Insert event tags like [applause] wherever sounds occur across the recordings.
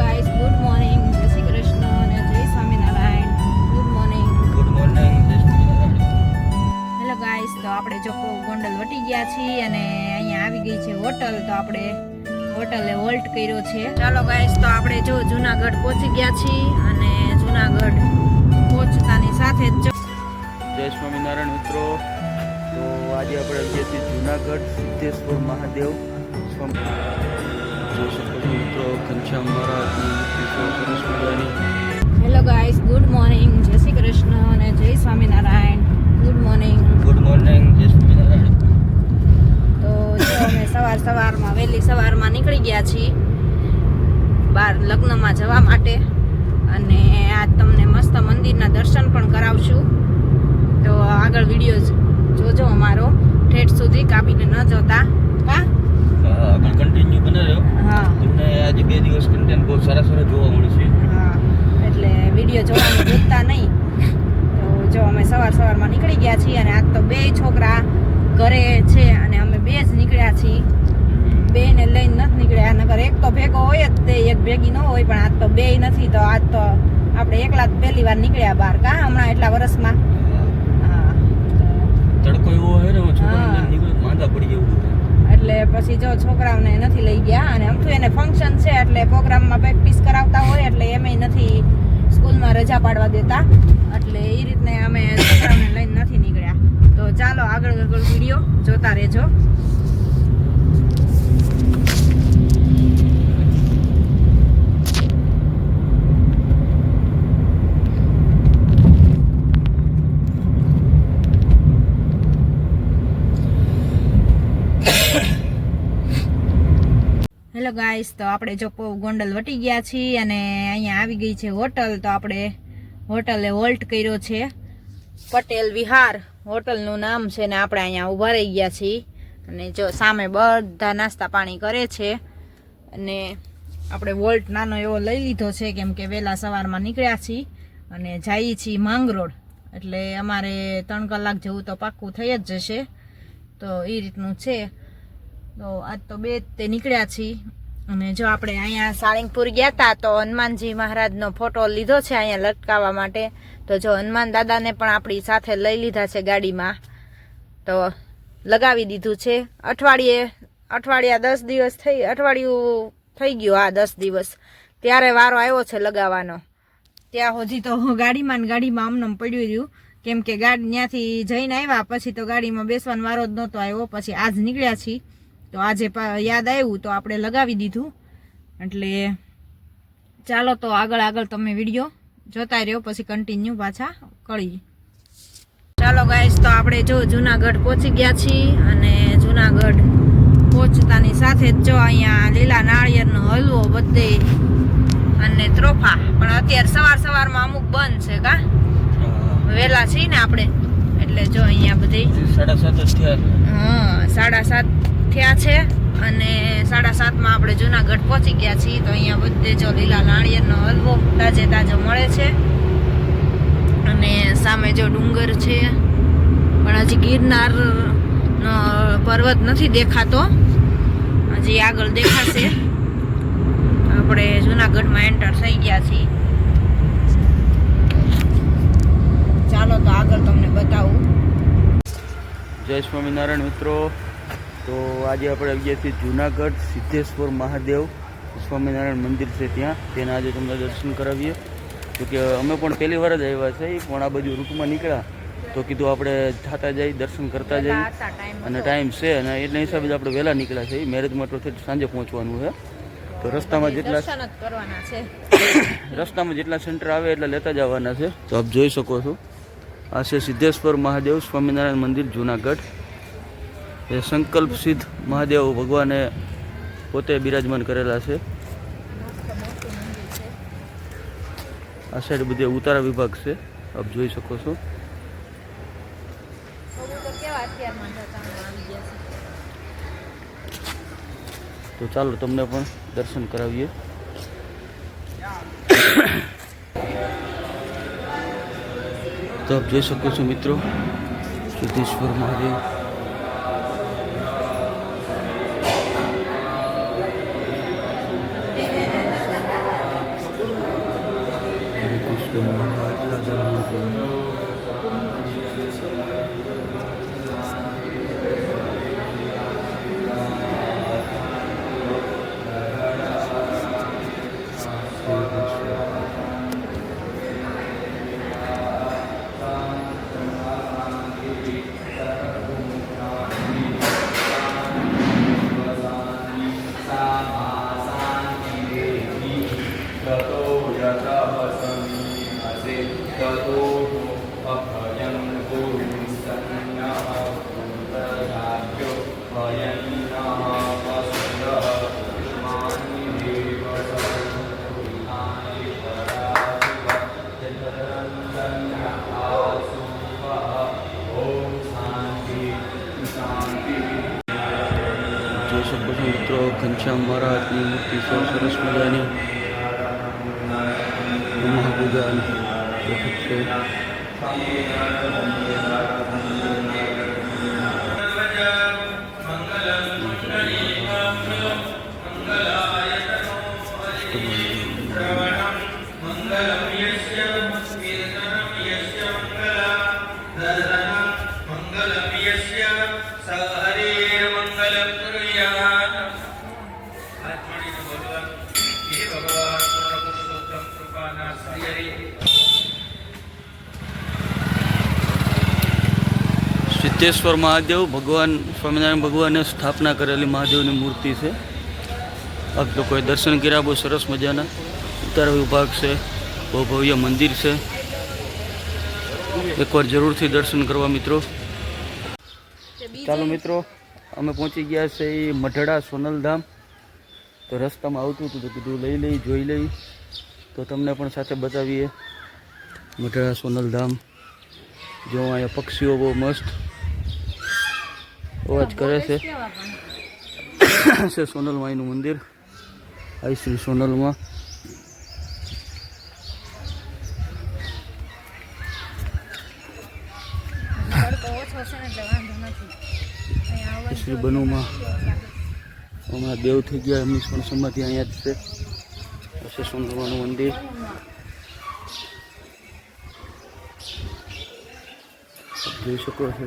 Guys good morning જય શ્રી કૃષ્ણ અને જય Swaminarayan good morning good morning hello guys તો આપણે જો ગોંડલ વટી ગયા છીએ અને અહીંયા આવી ગઈ છે હોટલ. તો આપણે હોટલે હોલ્ટ કર્યો છે. ચાલો ગાઈસ તો આપણે જો જુનાગઢ પહોંચી ગયા છીએ અને જુનાગઢ પહોંચતાની સાથે જ જય સ્વામિનારાયણ મિત્રો. તો આજે આપણે આવીએ છીએ જુનાગઢ સિદ્ધેશ્વર મહાદેવ સ્વામી જોઈ શકો છો મિત્રો ઘનશ્યામ મહારાજની મૂર્તિ છે સરસ મજાની હેલો ગાઈસ ગુડ મોર્નિંગ જય શ્રી કૃષ્ણ અને જય Swaminarayan. Good morning good morning જય સ્વામિનારાયણ. તો જો અમે સવાર સવારમાં વહેલી સવારમાં નીકળી ગયા છીએ બહાર લગ્નમાં જવા માટે. અને આજ તમને મસ્ત મંદિરના દર્શન પણ કરાવશું. તો આગળ વીડિયો જોજો અમારો. ઠેઠ સુધી કાપીને ન જોતા. કા? હા, આગળ કન્ટિન્યુ બને રહ્યો. હા. તમને આજે બે દિવસ કન્ટેન્ટ બહુ સારા સારા જોવા મળશે હા એટલે વીડિયો જોવાનું ભૂલતા નહીં. તો જો અમે સવાર સવારમાં નીકળી ગયા છીએ અને આજ તો બે છોકરા ઘરે છે અને અમે બે જ નીકળ્યા છીએ. બે ને લઈને નથી નીકળ્યા નગર એક તો ભેગો હોય જ તે એક ભેગી ન હોય પણ આજ તો બે નથી તો આજ તો આપણે એકલા જ પહેલી વાર નીકળ્યા બહાર. કા હમણાં એટલા વર્ષમાં? તડકો એવો હોય ને હા. છોકરા નીકળે માંદા પડી જવું એટલે પછી જો છોકરાઓને નથી લઈ ગયા અને અમથું એને ફંક્શન છે એટલે પ્રોગ્રામમાં પ્રેક્ટિસ કરાવતા હોય એટલે એમેય નથી સ્કૂલમાં રજા પાડવા દેતા. એટલે એ રીતને અમે છોકરાઓને લઈને નથી નીકળ્યા. તો ચાલો આગળ આગળ વીડિયો જોતા રહેજો. હેલો ગાઈસ, તો આપણે જો ગોંડલ વટી ગયા છીએ અને અહીંયા આવી ગઈ છે હોટલ, તો આપણે હોટલે હોલ્ટ કર્યો છે. પટેલ વિહાર હોટલનું નામ છે ને આપણે અહીંયા ઊભા રહી ગયા છીએ. અને જો સામે બધા નાસ્તા પાણી કરે છે. અને આપણે વોલ્ટ નાનો એવો લઈ લીધો છે, કેમ કે વહેલા સવારમાં નીકળ્યા છીએ અને જઈએ છીએ માંગરોળ. એટલે અમારે ત્રણ કલાક જેવું તો પાક્કું થઈ જ જશે. તો એ રીતનું છે. તો આજ તો બે તે નીકળ્યા છીએ. અને જો આપણે અહીંયા સાળંગપુર ગયા હતા તો હનુમાનજી મહારાજનો ફોટો લીધો છે અહીંયા લટકાવવા માટે. તો જો હનુમાન દાદાને પણ આપણી સાથે લઈ લીધા છે ગાડીમાં. તો લગાવી દીધું છે. અઠવાડિયે, અઠવાડિયા દસ દિવસ થઈ, અઠવાડિયું થઈ ગયું આ દસ દિવસ. ત્યારે વારો આવ્યો છે લગાવવાનો. ત્યાં હજી તો ગાડીમાં ને ગાડીમાં આમનામ પડ્યું રહ્યું. કેમ કે ગાડી ત્યાંથી જઈને આવ્યા, પછી તો ગાડીમાં બેસવાનો વારો જ નહોતો આવ્યો. પછી આજ નીકળ્યા છીએ. તો આજે યાદ આવ્યું તો આપણે લગાવી દીધું. એટલે ચાલો તો આગળ આગળ તમે વીડિયો જોતા રહ્યો પછી કન્ટિન્યુ પાછા કરી ચાલો ગાઈસ તો આપણે જો જુનાગઢ પહોંચી ગયા છીએ અને જુનાગઢ પહોંચતાની સાથે જ જો અહીંયા લીલા નાળિયેરનો હલવો બધે અને ત્રોફા. પણ અત્યારે સવાર સવારમાં અમુક બંધ છે કા? વહેલા છીએ ને આપણે. એટલે જો અહીંયા બધી સાડા સાત હા સાડા સાત થયા છે અને સાડા સાતમાં આપણે જુનાગઢ પહોંચી ગયા છીએ. તો અહીંયા બધે જો લીલા નાળિયેરનો હલવો તાજે તાજો મળે છે. અને સામે જો ડુંગર છે, પણ હજી ગિરનાર પર્વત નથી દેખાતો. હજી આગળ દેખાશે. આપણે જુનાગઢમાં એન્ટર થઈ ગયા છીએ. ચાલો તો આગળ તમને બતાવું. જય સ્વામિનારાયણ મિત્રો. તો આજે આપણે આવી ગયા છીએ જુનાગઢ સિદ્ધેશ્વર મહાદેવ સ્વામિનારાયણ મંદિર છે ત્યાં. તેના આજે તમને દર્શન કરાવીએ. તો કે અમે પણ પહેલી વાર જ આવ્યા છે પણ આ બાજુ રૂટમાં નીકળ્યા. તો કીધું આપણે થતા જઈ દર્શન કરતા જઈએ અને ટાઈમ છે અને એટલા હિસાબે જ આપણે વહેલા નીકળ્યા છે મેરેજ માટે સાંજે પહોંચવાનું છે. તો રસ્તામાં જેટલા [coughs] રસ્તામાં જેટલા સેન્ટર આવે એટલા લેતા જવાના છે. તો આપ જોઈ શકો છો. આ છે સિદ્ધેશ્વર મહાદેવ સ્વામિનારાયણ મંદિર જુનાગઢ. એ સંકલ્પ સિદ્ધ મહાદેવ ભગવાને પોતે બિરાજમાન કરેલા છે. આ સાઈડ બધે ઉતારા વિભાગ છે. આપ જોઈ શકો છો. તો ચાલો તમને પણ દર્શન કરાવીએ. તો આપ જોઈ શકો છો મિત્રો, સિદ્ધેશ્વર મહાદેવ. Amen. મિત્રો ઘનશ્યામ મહારાજની મૂર્તિ છે સરસ મજાની મહાપૂજા વખત છે સિદ્ધેશ્વર મહાદેવ ભગવાન સ્વામિનારાયણ ભગવાને સ્થાપના કરેલી મહાદેવની મૂર્તિ છે. આપ લોકોએ દર્શન કર્યા, બહુ સરસ મજાના. ઉત્તર વિભાગ છે, બહુ ભવ્ય મંદિર છે. એકવાર જરૂરથી દર્શન કરવા મિત્રો. ચાલો મિત્રો, અમે પહોંચી ગયા છે એ મઢડા સોનલધામ. તો રસ્તામાં આવતું હતું, તો કીધું લઈ લઈ, જોઈ લઈ. તો તમને પણ સાથે બતાવીએ. મઢડા સોનલધામ. જો અહીંયા પક્ષીઓ બહુ મસ્ત અવાજ કરે છે. છે સોનલમાઈનું મંદિર. આઈ શ્રી સોનલમાં. શ્રી બનુમાં. હમણાં દેવ થઈ ગયા એમની પણ સમાધિ અહીંયા જ છે. પછી સોનલમાનું મંદિર. જોઈ શકો છો.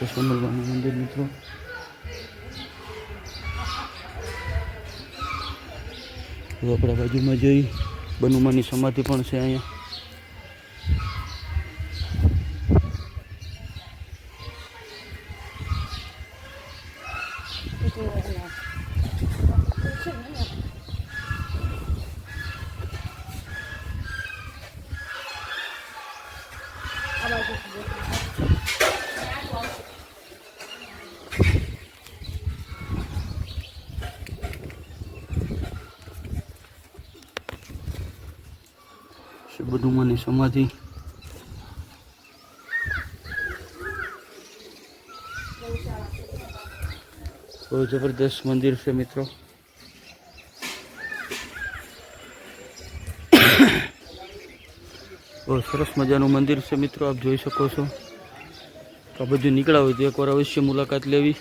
છે સોનલમાનું મંદિર મિત્રો. તો આપણા બાજુમાં જઈ બનુમાની સમાધિ પણ છે અહીંયા. છે બનુમાની સમાધિ. બહુ જબરદસ્ત મંદિર છે મિત્રો. [coughs] બહુ સરસ મજાનું મંદિર છે મિત્રો, આપ જોઈ શકો છો. આ બધું નીકળ્યા હોય તો એકવાર અવશ્ય મુલાકાત લેવી.